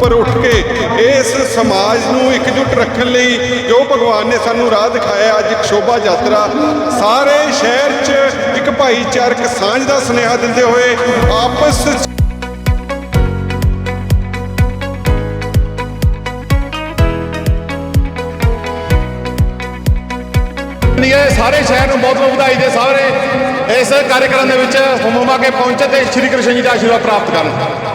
ਉੱਪਰ ਉੱਠ ਕੇ ਇਸ ਸਮਾਜ ਨੂੰ ਇਕਜੁੱਟ ਰੱਖਣ ਲਈ ਜੋ ਭਗਵਾਨ ਨੇ ਸਾਨੂੰ ਰਾਹ ਦਿਖਾਇਆ ਅੱਜ ਇੱਕ ਸ਼ੋਭਾ ਯਾਤਰਾ ਸਾਰੇ ਸ਼ਹਿਰ 'ਚ ਇੱਕ ਭਾਈਚਾਰਕ ਸਾਂਝ ਦਾ ਸੁਨੇਹਾ ਦਿੰਦੇ ਹੋਏ ਆਪਸ ਸਾਰੇ ਸ਼ਹਿਰ ਨੂੰ ਬਹੁਤ ਬਹੁਤ ਵਧਾਈ ਦੇ ਸਾਰੇ ਇਸ ਕਾਰਜਕ੍ਰਮ ਦੇ ਵਿੱਚ ਹੁਮਮਾ ਕੇ ਪਹੁੰਚੇ ਤੇ ਸ਼੍ਰੀ ਕ੍ਰਿਸ਼ਨ ਜੀ ਦਾ ਆਸ਼ੀਰਵਾਦ ਪ੍ਰਾਪਤ ਕਰਨ।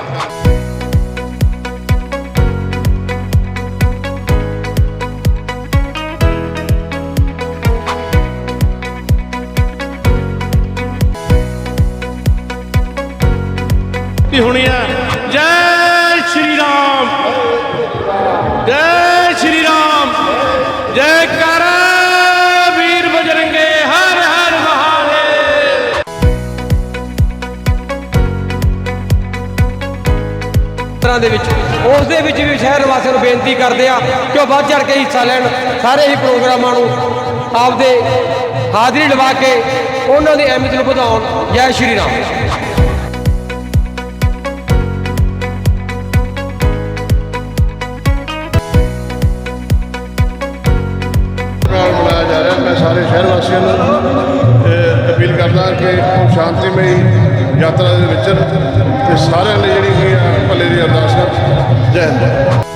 ਕੀ ਹੋਣੀ ਹੈ ਜੈ ਸ਼੍ਰੀ ਰਾਮ। ਜੈ ਸ਼੍ਰੀ ਰਾਮ। ਜੈ ਕਰ ਵੀਰ ਬਜਰੰਗੇ, ਹਰ ਹਰ ਮਹਾਦੇਵ। ਤਰ੍ਹਾਂ ਦੇ ਵਿੱਚ, ਉਸ ਦੇ ਵਿੱਚ ਵੀ ਸ਼ਹਿਰ ਵਾਸੀਆਂ ਨੂੰ ਬੇਨਤੀ ਕਰਦੇ ਆ ਕਿ ਉਹ ਵੱਧ ਚੜ ਕੇ ਹਿੱਸਾ ਲੈਣ। ਸਾਰੇ ਹੀ ਪ੍ਰੋਗਰਾਮਾਂ ਨੂੰ ਆਪਦੇ ਹਾਜ਼ਰੀ ਲਵਾ ਕੇ ਉਹਨਾਂ ਦੀ ਅਹਿਮੀਅਤ ਨੂੰ ਵਧਾਉਣ। ਜੈ ਸ਼੍ਰੀ ਰਾਮ। ਵਾਸੀਆਂ ਨੂੰ ਅਪੀਲ ਕਰਦਾ ਕਿ ਉਹ ਸ਼ਾਂਤੀਮਈ ਯਾਤਰਾ ਦੇ ਵਿੱਚ ਤੇ ਸਾਰਿਆਂ ਲਈ ਜਿਹੜੀ ਕੀ ਭਲੇ ਦੀ ਅਰਦਾਸ ਕਰ ਜੈ ਹਿੰਦ।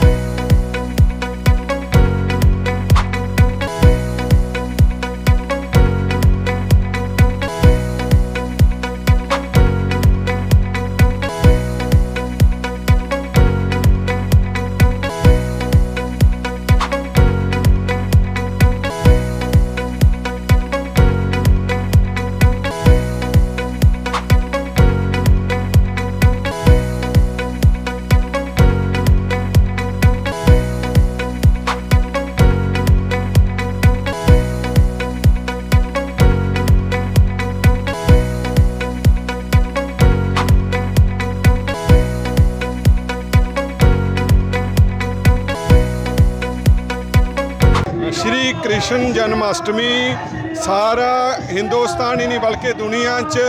ਕ੍ਰਿਸ਼ਨ ਜਨਮ ਅਸ਼ਟਮੀ ਸਾਰਾ ਹਿੰਦੁਸਤਾਨ ਹੀ ਨਹੀਂ ਬਲਕਿ ਦੁਨੀਆ 'ਚ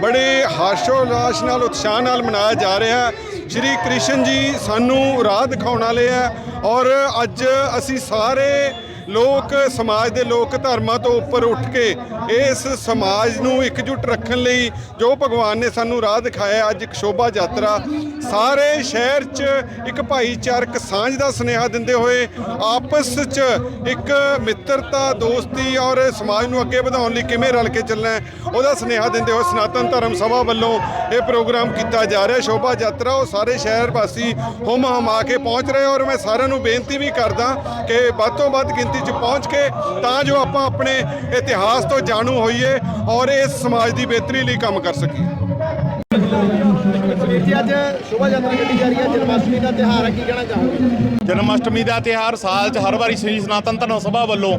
ਬੜੇ ਹਾਸ਼ੋ-ਉਲਾਸ ਨਾਲ, ਉਤਸ਼ਾਹ ਨਾਲ ਮਨਾਇਆ ਜਾ ਰਿਹਾ ਸ਼੍ਰੀ ਕ੍ਰਿਸ਼ਨ ਜੀ ਸਾਨੂੰ ਰਾਹ ਦਿਖਾਉਣ ਵਾਲੇ ਆ ਔਰ ਅੱਜ ਅਸੀਂ ਸਾਰੇ ਲੋਕ, ਸਮਾਜ ਦੇ ਲੋਕ ਧਰਮਾਂ ਤੋਂ ਉੱਪਰ ਉੱਠ ਕੇ ਇਸ ਸਮਾਜ ਨੂੰ ਇਕਜੁੱਟ ਰੱਖਣ ਲਈ ਜੋ ਭਗਵਾਨ ਨੇ ਸਾਨੂੰ ਰਾਹ ਦਿਖਾਇਆ, ਅੱਜ ਇੱਕ ਸ਼ੋਭਾ ਯਾਤਰਾ। ਸਾਰੇ ਸ਼ਹਿਰ 'ਚ ਇੱਕ ਭਾਈਚਾਰਕ ਸਾਂਝ ਦਾ ਸੁਨੇਹਾ ਦਿੰਦੇ ਹੋਏ ਆਪਸ 'ਚ ਇੱਕ ਮਿੱਤਰਤਾ, ਦੋਸਤੀ ਔਰ ਸਮਾਜ ਨੂੰ ਅੱਗੇ ਵਧਾਉਣ ਲਈ ਕਿਵੇਂ ਰਲ ਕੇ ਚੱਲਣਾ ਉਹਦਾ ਸੁਨੇਹਾ ਦਿੰਦੇ ਹੋਏ ਸਨਾਤਨ ਧਰਮ ਸਭਾ ਵੱਲੋਂ ਇਹ ਪ੍ਰੋਗਰਾਮ ਕੀਤਾ ਜਾ ਰਿਹਾ ਸ਼ੋਭਾ ਯਾਤਰਾ, ਉਹ ਸਾਰੇ ਸ਼ਹਿਰ ਵਾਸੀ ਹੁਮ ਹਮਾ ਕੇ ਪਹੁੰਚ ਰਹੇ ਔਰ ਮੈਂ ਸਾਰਿਆਂ ਨੂੰ ਬੇਨਤੀ ਵੀ ਕਰਦਾ ਕਿ ਵੱਧ ਤੋਂ ਵੱਧ ਗਿਣਤੀ 'ਚ ਪਹੁੰਚ ਕੇ ਤਾਂ ਜੋ ਆਪਾਂ ਆਪਣੇ ਇਤਿਹਾਸ ਤੋਂ ਜਾਣੂ ਹੋਈਏ ਔਰ ਇਸ ਸਮਾਜ ਦੀ ਬਿਹਤਰੀ ਲਈ ਕੰਮ ਕਰ ਸਕੀਏ। ਜੀ ਅੱਜ ਸ਼ੋਭਾ ਯਾਤਰਾ ਕੱਢੀ ਜਾ ਰਹੀ ਹੈ। ਜਨਮਾਸ਼ਟਮੀ ਦਾ ਤਿਉਹਾਰ ਹੈ। ਕੀ ਕਹਿਣਾ ਚਾਹੋਗੇ? ਜਨਮ ਅਸ਼ਟਮੀ ਦਾ ਤਿਉਹਾਰ ਸਾਲ 'ਚ ਹਰ ਵਾਰੀ ਸ੍ਰੀ ਸਨਾਤਨ ਧਰਮ ਸਭਾ ਵੱਲੋਂ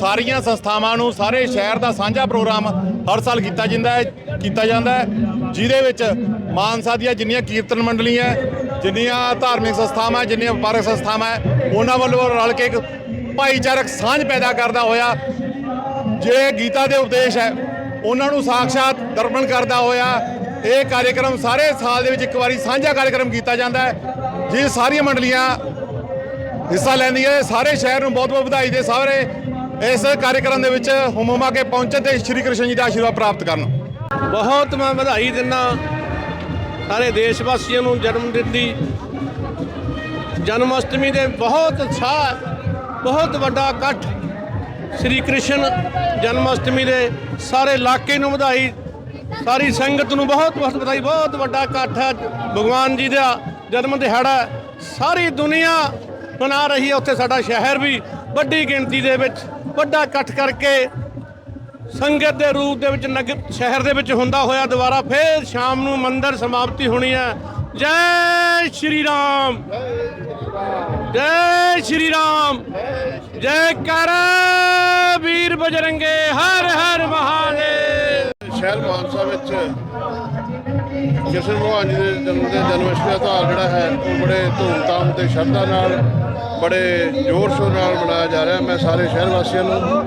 ਸਾਰੀਆਂ ਸੰਸਥਾਵਾਂ ਨੂੰ ਸਾਰੇ ਸ਼ਹਿਰ ਦਾ ਸਾਂਝਾ ਪ੍ਰੋਗਰਾਮ ਹਰ ਸਾਲ ਕੀਤਾ ਜਾਂਦਾ ਹੈ ਕੀਤਾ ਜਾਂਦਾ ਹੈ ਜਿਹਦੇ ਵਿੱਚ ਮਾਨਸਾ ਦੀਆਂ ਜਿੰਨੀਆਂ ਕੀਰਤਨ ਮੰਡਲੀਆਂ ਜਿੰਨੀਆਂ ਧਾਰਮਿਕ ਸੰਸਥਾਵਾਂ ਜਿੰਨੀਆਂ ਵਪਾਰਕ ਸੰਸਥਾਵਾਂ ਹੈ, ਉਹਨਾਂ ਵੱਲੋਂ ਰਲ ਕੇ ਇੱਕ ਭਾਈਚਾਰਕ ਸਾਂਝ ਪੈਦਾ ਕਰਦਾ ਹੋਇਆ, ਜੇ ਗੀਤਾ ਦੇ ਉਪਦੇਸ਼ ਹੈ, ਉਹਨਾਂ ਨੂੰ ਸਾਖਸ਼ਾਤ ਦਰਪਣ ਕਰਦਾ ਹੋਇਆ, ਇਹ ਕਾਰਜਕ੍ਰਮ ਸਾਰੇ ਸਾਲ ਦੇ ਵਿੱਚ ਇੱਕ ਵਾਰੀ ਸਾਂਝਾ ਕਾਰਜਕ੍ਰਮ ਕੀਤਾ ਜਾਂਦਾ ਹੈ, ਜੀ ਸਾਰੀਆਂ ਮੰਡਲੀਆਂ ਹਿੱਸਾ ਲੈਂਦੀਆਂ ਨੇ, ਸਾਰੇ ਸ਼ਹਿਰ ਨੂੰ ਬਹੁਤ ਬਹੁਤ ਵਧਾਈ ਦੇ ਸਾਰੇ ਇਸ ਕਾਰਜਕ੍ਰਮ ਦੇ ਵਿੱਚ ਹੁਮਮਾ ਕੇ ਪਹੁੰਚਣ ਤੇ ਸ਼੍ਰੀ ਕ੍ਰਿਸ਼ਨ ਜੀ ਦਾ ਆਸ਼ੀਰਵਾਦ ਪ੍ਰਾਪਤ ਕਰਨ। ਬਹੁਤ ਮੈਂ ਵਧਾਈ ਦਿੰਦਾ ਸਾਰੇ ਦੇਸ਼ ਵਾਸੀਆਂ ਨੂੰ ਜਨਮ ਦਿਨ ਦੀ ਜਨਮ ਅਸ਼ਟਮੀ ਦੇ ਬਹੁਤ ਉਤਸ਼ਾਹ ਬਹੁਤ ਵੱਡਾ ਇਕੱਠ ਸ੍ਰੀ ਕ੍ਰਿਸ਼ਨ ਜਨਮ ਅਸ਼ਟਮੀ ਦੇ ਸਾਰੇ ਇਲਾਕੇ ਨੂੰ ਵਧਾਈ, ਸਾਰੀ ਸੰਗਤ ਨੂੰ ਬਹੁਤ ਬਹੁਤ ਵਧਾਈ, ਬਹੁਤ ਵੱਡਾ ਇਕੱਠ ਹੈ। ਭਗਵਾਨ ਜੀ ਦਾ ਜਨਮ ਦਿਹਾੜਾ ਸਾਰੀ ਦੁਨੀਆ ਮਨਾ ਰਹੀ ਹੈ। ਉੱਥੇ ਸਾਡਾ ਸ਼ਹਿਰ ਵੀ ਵੱਡੀ ਗਿਣਤੀ ਦੇ ਵਿੱਚ, ਵੱਡਾ ਇਕੱਠ ਕਰਕੇ ਸੰਗਤ ਦੇ ਰੂਪ ਦੇ ਵਿੱਚ ਨਗਰ ਸ਼ਹਿਰ ਦੇ ਵਿੱਚ ਹੁੰਦਾ ਹੋਇਆ ਦੁਬਾਰਾ ਫੇਰ ਸ਼ਾਮ ਨੂੰ ਮੰਦਰ ਸਮਾਪਤੀ ਹੋਣੀ ਹੈ। ਜੈ ਸ਼੍ਰੀ ਰਾਮ। ਜੈ ਸ਼੍ਰੀ ਰਾਮ। ਜੈ ਕਰ ਵੀਰ ਬਜਰੰਗੇ ਹਰ ਹਰ ਮਹਾਦੇਵ। ਸ਼ਹਿਰ ਮਾਨਸਾ ਵਿੱਚ ਕ੍ਰਿਸ਼ਨ ਭਗਵਾਨ ਜੀ ਦੇ ਜਨਮ ਦੇ ਜਨਮ ਅਸ਼ਟਮੀ ਦਾ ਤਿਉਹਾਰ ਜਿਹੜਾ ਹੈ, ਉਹ ਬੜੇ ਧੂਮਧਾਮ ਤੇ ਸ਼ਰਧਾ ਨਾਲ, ਬੜੇ ਜ਼ੋਰ ਸ਼ੋਰ ਨਾਲ ਮਨਾਇਆ ਜਾ ਰਿਹਾ। ਮੈਂ ਸਾਰੇ ਸ਼ਹਿਰ ਵਾਸੀਆਂ ਨੂੰ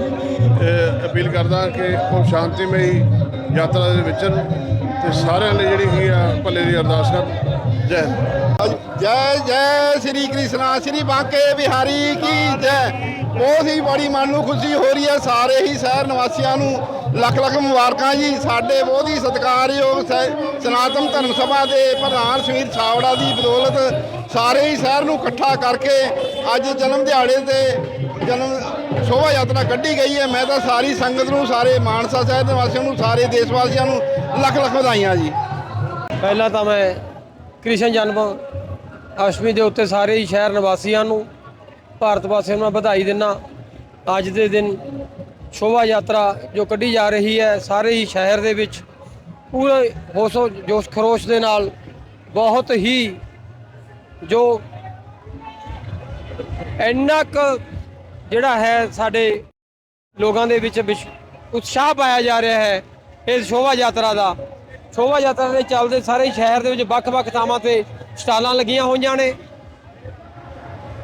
ਅਪੀਲ ਕਰਦਾ ਕਿ ਉਹ ਸ਼ਾਂਤੀਮਈ ਯਾਤਰਾ ਦੇ ਵਿੱਚ ਤੇ ਸਾਰਿਆਂ ਲਈ ਜਿਹੜੀ ਕੀ ਆ, ਭਲੇ ਦੀ ਅਰਦਾਸ ਕਰਨ ਜੈ ਜੈ ਜੈ ਸ੍ਰੀ ਕ੍ਰਿਸ਼ਨਾ, ਸ੍ਰੀ ਬਾਂਕੇ ਬਿਹਾਰੀ ਕੀ ਜੈ। ਬਹੁਤ ਹੀ ਬੜੀ ਮਨ ਨੂੰ ਖੁਸ਼ੀ ਹੋ ਰਹੀ ਹੈ ਸਾਰੇ ਹੀ ਸ਼ਹਿਰ ਨਿਵਾਸੀਆਂ ਨੂੰ। ਲੱਖ ਲੱਖ ਮੁਬਾਰਕਾਂ ਜੀ। ਸਾਡੇ ਬਹੁਤ ਹੀ ਸਤਿਕਾਰਯੋਗ ਸਨਾਤਨ ਧਰਮ ਸਭਾ ਦੇ ਪ੍ਰਧਾਨ ਸੁਨੀਲ ਛਾਵੜਾ ਦੀ ਬਦੌਲਤ ਸਾਰੇ ਹੀ ਸ਼ਹਿਰ ਨੂੰ ਇਕੱਠਾ ਕਰਕੇ ਅੱਜ ਜਨਮ ਦਿਹਾੜੇ ਤੇ ਜਨਮ ਸ਼ੋਭਾ ਯਾਤਰਾ ਕੱਢੀ ਗਈ ਹੈ। ਮੈਂ ਤਾਂ ਸਾਰੀ ਸੰਗਤ ਨੂੰ, ਸਾਰੇ ਮਾਨਸਾ ਸ਼ਹਿਰ ਨਿਵਾਸੀਆਂ ਨੂੰ, ਸਾਰੇ ਦੇਸ਼ ਵਾਸੀਆਂ ਨੂੰ ਲੱਖ ਲੱਖ ਵਧਾਈਆਂ ਜੀ। ਪਹਿਲਾਂ ਤਾਂ ਮੈਂ ਕ੍ਰਿਸ਼ਨ ਜਨਮ ਅਸ਼ਟਮੀ ਦੇ ਉੱਤੇ ਸਾਰੇ ਹੀ ਸ਼ਹਿਰ ਨਿਵਾਸੀਆਂ ਨੂੰ ਭਾਰਤ ਵਾਸੀਆਂ ਨੂੰ ਵਧਾਈ ਦਿੰਦਾ ਅੱਜ ਦੇ ਦਿਨ ਸ਼ੋਭਾ ਯਾਤਰਾ ਜੋ ਕੱਢੀ ਜਾ ਰਹੀ ਹੈ, ਸਾਰੇ ਹੀ ਸ਼ਹਿਰ ਦੇ ਵਿੱਚ ਪੂਰੇ ਹੋਸ਼ੋ ਜੋਸ਼ ਖਰੋਸ਼ ਦੇ ਨਾਲ ਬਹੁਤ ਹੀ ਜੋ ਇੰਨਾ ਕੁ ਜਿਹੜਾ ਹੈ ਸਾਡੇ ਲੋਕਾਂ ਦੇ ਵਿੱਚ ਵਿਸ਼- ਉਤਸ਼ਾਹ ਪਾਇਆ ਜਾ ਰਿਹਾ ਹੈ ਇਸ ਸ਼ੋਭਾ ਯਾਤਰਾ ਦਾ। ਸ਼ੋਭਾ ਯਾਤਰਾ ਦੇ ਚੱਲਦੇ ਸਾਰੇ ਸ਼ਹਿਰ ਦੇ ਵਿੱਚ ਵੱਖ-ਵੱਖ ਥਾਵਾਂ ਤੇ ਸਟਾਲਾਂ ਲੱਗੀਆਂ ਹੋਈਆਂ ਨੇ।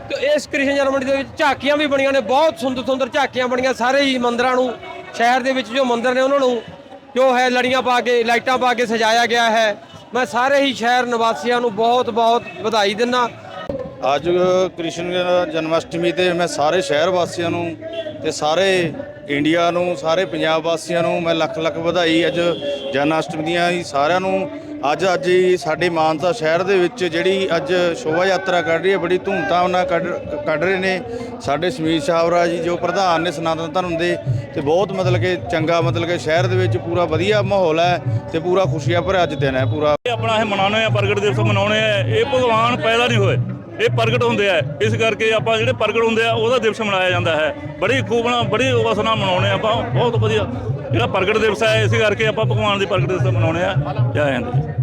ਤੇ ਇਸ ਕ੍ਰਿਸ਼ਨ ਜਨਮ ਜਨਮੜੀ ਦੇ ਵਿੱਚ ਝਾਕੀਆਂ ਵੀ ਬਣੀਆਂ ਨੇ, ਬਹੁਤ ਸੁੰਦਰ ਸੁੰਦਰ ਝਾਕੀਆਂ ਬਣੀਆਂ ਸਾਰੇ ਹੀ ਮੰਦਰਾਂ ਨੂੰ, ਸ਼ਹਿਰ ਦੇ ਵਿੱਚ ਜੋ ਮੰਦਰ ਨੇ ਉਹਨਾਂ ਨੂੰ, ਜੋ ਹੈ ਲੜੀਆਂ ਪਾ ਕੇ, ਲਾਈਟਾਂ ਪਾ ਕੇ ਸਜਾਇਆ ਗਿਆ ਹੈ। ਮੈਂ ਸਾਰੇ ਹੀ ਸ਼ਹਿਰ ਨਿਵਾਸੀਆਂ ਨੂੰ ਬਹੁਤ ਬਹੁਤ ਵਧਾਈ ਦਿੰਦਾ। ਅੱਜ ਕ੍ਰਿਸ਼ਨ ਜਨਮ ਅਸ਼ਟਮੀ ਤੇ ਮੈਂ ਸਾਰੇ ਸ਼ਹਿਰ ਵਾਸੀਆਂ ਨੂੰ ਤੇ ਸਾਰੇ ਇੰਡੀਆ ਨੂੰ, ਸਾਰੇ ਪੰਜਾਬ ਵਾਸੀਆਂ ਨੂੰ ਮੈਂ ਲੱਖ ਲੱਖ ਵਧਾਈ ਅੱਜ ਜਨ ਅਸ਼ਟਮੀ ਦੀਆਂ ਹੀ ਸਾਰਿਆਂ ਨੂੰ ਅੱਜ ਅੱਜ ਹੀ ਸਾਡੇ ਮਾਨਸਾ ਸ਼ਹਿਰ ਦੇ ਵਿੱਚ ਜਿਹੜੀ ਅੱਜ ਸ਼ੋਭਾ ਯਾਤਰਾ ਕੱਢ ਰਹੀ ਹੈ, ਬੜੀ ਧੂਮਧਾਮ ਨਾਲ ਕੱਢ ਕੱਢ ਰਹੇ ਨੇ ਸਾਡੇ ਸਮੀਰ ਸ਼ਾਹਵਰਾ ਜੀ, ਜੋ ਪ੍ਰਧਾਨ ਨੇ ਸਨਾਤਨ ਧਰਮ ਦੇ ਤੇ ਬਹੁਤ ਮਤਲਬ ਕਿ ਚੰਗਾ ਮਤਲਬ ਕਿ ਸ਼ਹਿਰ ਦੇ ਵਿੱਚ ਪੂਰਾ ਵਧੀਆ ਮਾਹੌਲ ਹੈ ਤੇ ਪੂਰਾ ਖੁਸ਼ੀਆਂ ਭਰਿਆ ਅੱਜ ਦਿਨ ਹੈ, ਪੂਰਾ ਆਪਣਾ ਇਹ ਮਨਾਉਂਦੇ ਆ, ਪ੍ਰਗਟ ਦਿਵਸ ਮਨਾਉਂਦੇ ਹੈ ਇਹ ਭਗਵਾਨ ਪੈਦਾ ਨਹੀਂ ਹੋਏ। ਇਹ ਪ੍ਰਗਟ ਹੁੰਦੇ ਆ। ਇਸ ਕਰਕੇ ਆਪਾਂ ਜਿਹੜੇ ਪ੍ਰਗਟ ਹੁੰਦੇ ਆ, ਉਹਦਾ ਦਿਵਸ ਮਨਾਇਆ ਜਾਂਦਾ ਹੈ। ਬੜੀ ਖੂਬ ਨਾਲ, ਬੜੀ ਉਸ ਨਾਲ ਮਨਾਉਂਦੇ ਆ ਆਪਾਂ। ਬਹੁਤ ਵਧੀਆ ਜਿਹੜਾ ਪ੍ਰਗਟ ਦਿਵਸ ਹੈ, ਇਸ ਕਰਕੇ ਆਪਾਂ ਭਗਵਾਨ ਦੀ ਪ੍ਰਗਟ ਦਿਵਸ ਮਨਾਉਂਦੇ ਆ। ਜੈ ਹਿੰਦ